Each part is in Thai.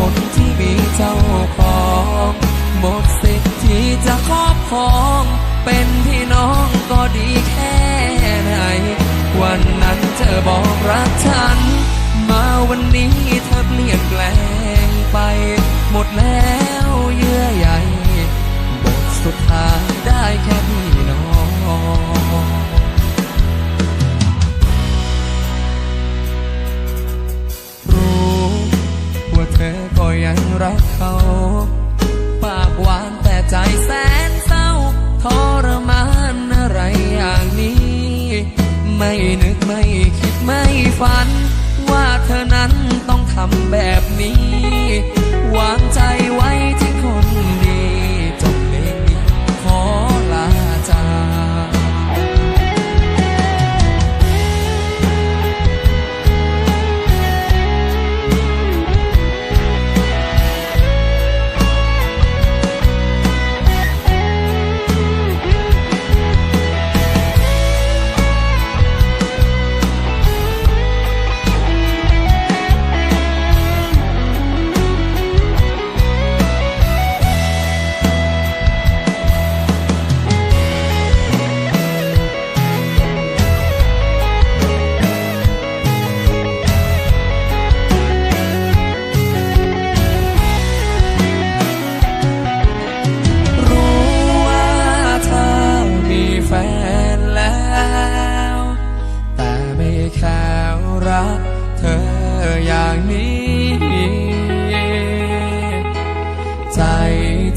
คนที่มีเจ้าของหมดสิทธิ์ที่จะครอบครอง เป็นพี่น้องก็ดีแค่ไหน วันนั้นเธอบอกรักฉัน มาวันนี้เธอเปลี่ยนแปลงไป หมดแล้วเยื่อใยบทสุดท้ายได้แค่ ยังรักเขา ปากหวานแต่ใจแสนเศร้าทรมานอะไรอย่างนี้ ไม่นึกไม่คิดไม่ฝัน ว่าเธอนั้นต้องทำแบบนี้ วางใจไว้ที่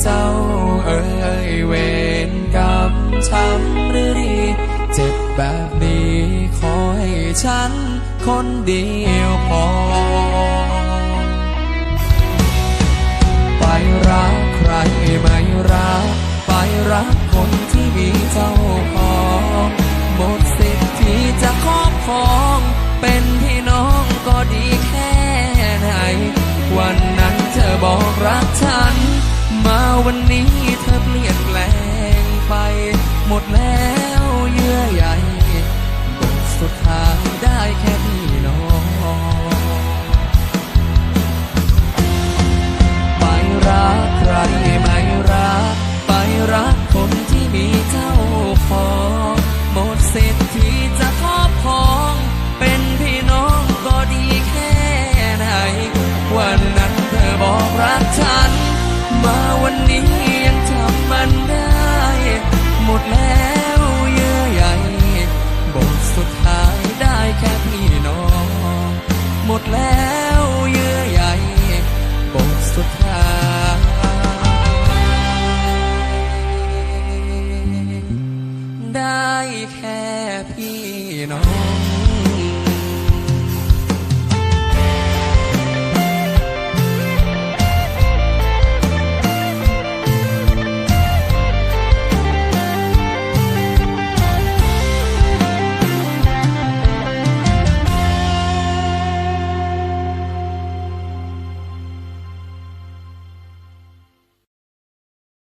เจ้าเอ่ยเวรกรรมช้ำหรือดีเจ็บแบบนี้ขอให้ฉันคนเดียวพอ ไปรักใครไม่รัก ไปรักคนที่มีเจ้า วันนี้เธอเปลี่ยนแปลงไป หมดแล้วเยื่อใยบทสุดท้ายได้แค่